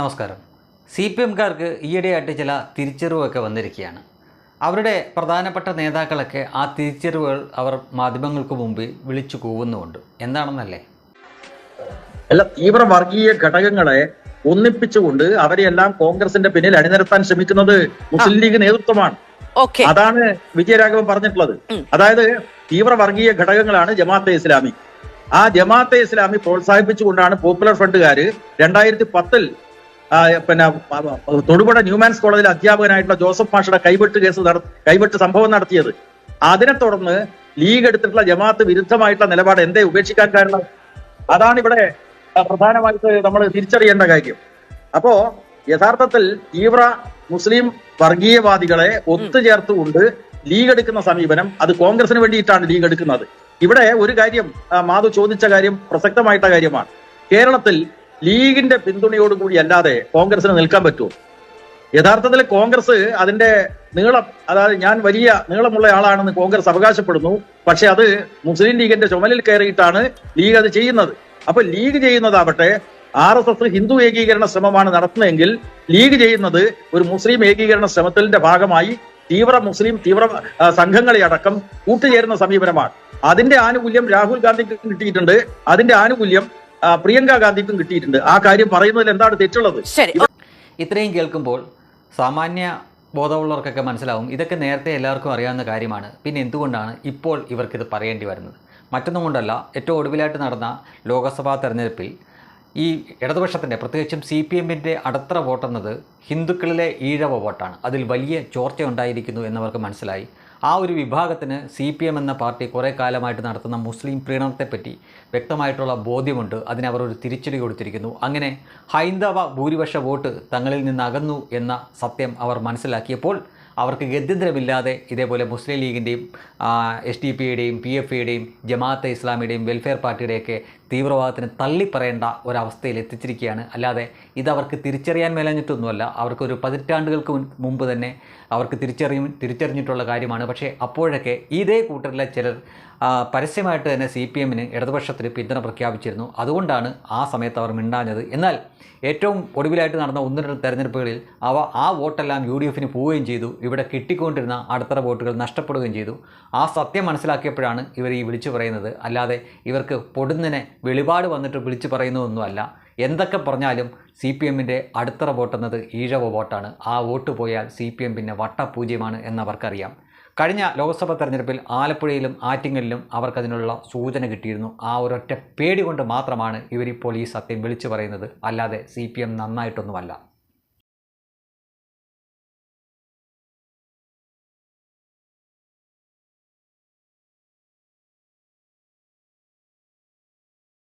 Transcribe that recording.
നമസ്കാരം. C P എംകാർക്ക് ഈയിടെയായിട്ട് ചില തിരിച്ചറിവൊക്കെ വന്നിരിക്കുകയാണ്. അവരുടെ പ്രധാനപ്പെട്ട നേതാക്കളൊക്കെ ആ തിരിച്ചറിവുകൾ അവർ മാധ്യമങ്ങൾക്ക് മുമ്പിൽ വിളിച്ചു കൂവുന്നുമുണ്ട്. എന്താണെന്നല്ലേ? അല്ല തീവ്ര വർഗീയ ഘടകങ്ങളെ ഒന്നിപ്പിച്ചുകൊണ്ട് അവരെയെല്ലാം കോൺഗ്രസിന്റെ പിന്നിൽ അണിനിരത്താൻ ശ്രമിക്കുന്നത് മുസ്ലിം ലീഗ് നേതൃത്വമാണ്. ഓക്കെ. അതാണ് വിജയരാഘവൻ പറഞ്ഞിട്ടുള്ളത്. അതായത് തീവ്ര വർഗീയ ഘടകങ്ങളാണ് ജമാഅത്തെ ഇസ്ലാമി. ആ ജമാഅത്തെ ഇസ്ലാമി പ്രോത്സാഹിപ്പിച്ചുകൊണ്ടാണ് പോപ്പുലർ ഫ്രണ്ടുകാർ രണ്ടായിരത്തി പത്തിൽ പിന്നെ തൊടുപുഴ ന്യൂമാൻസ് കോളേജിൽ അധ്യാപകനായിട്ടുള്ള ജോസഫ് മാഷയുടെ കൈവെട്ട് കേസ് കൈവെട്ട് സംഭവം നടത്തിയത്. അതിനെ തുടർന്ന് ലീഗ് എടുത്തിട്ടുള്ള ജമാഅത്ത് വിരുദ്ധമായിട്ടുള്ള നിലപാട് എന്തേ? ഉപേക്ഷിക്കാൻ കാരണം? അതാണ് ഇവിടെ പ്രധാനമായിട്ട് നമ്മൾ തിരിച്ചറിയേണ്ട കാര്യം. അപ്പോ യഥാർത്ഥത്തിൽ തീവ്ര മുസ്ലിം വർഗീയവാദികളെ ഒത്തുചേർത്തുകൊണ്ട് ലീഗ് എടുക്കുന്ന സമീപനം അത് കോൺഗ്രസിന് വേണ്ടിയിട്ടാണ് ലീഗ് എടുക്കുന്നത്. ഇവിടെ ഒരു കാര്യം മാധു ചോദിച്ച കാര്യം പ്രസക്തമായിട്ട കാര്യമാണ്. കേരളത്തിൽ ലീഗിന്റെ പിന്തുണയോടുകൂടി അല്ലാതെ കോൺഗ്രസിന് നിൽക്കാൻ പറ്റുമോ? യഥാർത്ഥത്തിൽ കോൺഗ്രസ് അതിന്റെ നീളം അതായത് ഞാൻ വലിയ നീളമുള്ള ആളാണെന്ന് കോൺഗ്രസ് അവകാശപ്പെടുന്നു. പക്ഷെ അത് മുസ്ലിം ലീഗിന്റെ ചുമലിൽ കയറിയിട്ടാണ് ലീഗ് അത് ചെയ്യുന്നത്. അപ്പൊ ലീഗ് ചെയ്യുന്നതാവട്ടെ ആർ എസ് എസ് ഹിന്ദു ഏകീകരണ ശ്രമമാണ് നടത്തുന്നതെങ്കിൽ ലീഗ് ചെയ്യുന്നത് ഒരു മുസ്ലിം ഏകീകരണ ശ്രമത്തിന്റെ ഭാഗമായി തീവ്ര മുസ്ലിം തീവ്ര സംഘങ്ങളെ അടക്കം കൂട്ടുചേരുന്ന സമീപനമാണ്. അതിന്റെ ആനുകൂല്യം രാഹുൽ ഗാന്ധിക്ക് കിട്ടിയിട്ടുണ്ട്. അതിന്റെ ആനുകൂല്യം പ്രിയങ്ക ഗാന്ധിക്കും കിട്ടിയിട്ടുണ്ട്. ആ കാര്യം പറയുന്നതിൽ എന്താണ് തെറ്റുള്ളത്? ശരി ഇത്രയും കേൾക്കുമ്പോൾ സാമാന്യ ബോധമുള്ളവർക്കൊക്കെ മനസ്സിലാവും. ഇതൊക്കെ നേരത്തെ എല്ലാവർക്കും അറിയാവുന്ന കാര്യമാണ്. പിന്നെ എന്തുകൊണ്ടാണ് ഇപ്പോൾ ഇവർക്കിത് പറയേണ്ടി വരുന്നത്? മറ്റൊന്നും കൊണ്ടല്ല ഏറ്റവും ഒടുവിലായിട്ട് നടന്ന ലോക്സഭാ തെരഞ്ഞെടുപ്പിൽ ഈ ഇടതുപക്ഷത്തിന്റെ പ്രത്യേകിച്ചും സി പി എമ്മിന്റെ അടത്ര വോട്ടെന്നത് ഹിന്ദുക്കളിലെ ഈഴവ വോട്ടാണ്. അതിൽ വലിയ ചോർച്ച ഉണ്ടായിരിക്കുന്നു എന്നവർക്ക് മനസ്സിലായി. ആ ഒരു വിഭാഗത്തിന് സി പി എം എന്ന പാർട്ടി കുറേ കാലമായിട്ട് നടത്തുന്ന മുസ്ലിം പ്രീണനത്തെപ്പറ്റി വ്യക്തമായിട്ടുള്ള ബോധ്യമുണ്ട്. അതിനവർ ഒരു തിരിച്ചടി കൊടുത്തിരിക്കുന്നു. അങ്ങനെ ഹൈന്ദവ ഭൂരിപക്ഷ വോട്ട് തങ്ങളിൽ നിന്ന് അകന്നു എന്ന സത്യം അവർ മനസ്സിലാക്കിയപ്പോൾ അവർക്ക് ഗത്യന്തരമില്ലാതെ ഇതേപോലെ മുസ്ലിം ലീഗിന്റെയും എസ് ഡി പിയുടെയും പി എഫ് ഐയുടെയും ജമാഅത്തെ ഇസ്ലാമിയുടെയും വെൽഫെയർ പാർട്ടിയുടെയൊക്കെ തീവ്രവാദത്തിന് തള്ളിപ്പറയേണ്ട ഒരവസ്ഥയിൽ എത്തിച്ചിരിക്കുകയാണ്. അല്ലാതെ ഇത് അവർക്ക് തിരിച്ചറിയാൻ മേലഞ്ഞിട്ടൊന്നുമല്ല. അവർക്കൊരു പതിറ്റാണ്ടുകൾക്ക് മുമ്പ് തന്നെ അവർക്ക് തിരിച്ചറിയും തിരിച്ചറിഞ്ഞിട്ടുള്ള കാര്യമാണ്. പക്ഷേ അപ്പോഴൊക്കെ ഇതേ കൂട്ടരിലെ ചിലർ പരസ്യമായിട്ട് തന്നെ സി പി എമ്മിന് ഇടതുപക്ഷത്തിന് പിന്തുണ പ്രഖ്യാപിച്ചിരുന്നു. അതുകൊണ്ടാണ് ആ സമയത്ത് അവർ മിണ്ടാഞ്ഞത്. എന്നാൽ ഏറ്റവും ഒടുവിലായിട്ട് നടന്ന ഒന്ന് രണ്ട് തെരഞ്ഞെടുപ്പുകളിൽ അവ ആ വോട്ടെല്ലാം യു ഡി എഫിന് പോവുകയും ചെയ്തു. ഇവിടെ കിട്ടിക്കൊണ്ടിരുന്ന അടുത്തറ വോട്ടുകൾ നഷ്ടപ്പെടുകയും ചെയ്തു. ആ സത്യം മനസ്സിലാക്കിയപ്പോഴാണ് ഇവർ ഈ വിളിച്ചു പറയുന്നത്. അല്ലാതെ ഇവർക്ക് പൊടുന്നനെ വെളിപാട് വന്നിട്ട് വിളിച്ചു പറയുന്നതൊന്നുമല്ല. എന്തൊക്കെ പറഞ്ഞാലും സി പി എമ്മിന്റെ അടുത്തറ വോട്ടെന്നത് ഈഴവ വോട്ടാണ്. ആ വോട്ട് പോയാൽ സി പി എം പിന്നെ വട്ടപൂജ്യമാണ് എന്നവർക്കറിയാം. കഴിഞ്ഞ ലോക്സഭാ തെരഞ്ഞെടുപ്പിൽ ആലപ്പുഴയിലും ആറ്റിങ്ങലിലും അവർക്കതിനുള്ള സൂചന കിട്ടിയിരുന്നു. ആ ഒരൊറ്റ പേടി കൊണ്ട് മാത്രമാണ് ഇവരിപ്പോൾ ഈ സത്യം വിളിച്ചു പറയുന്നത്. അല്ലാതെ സി പി എം നന്നായിട്ടൊന്നുമല്ല.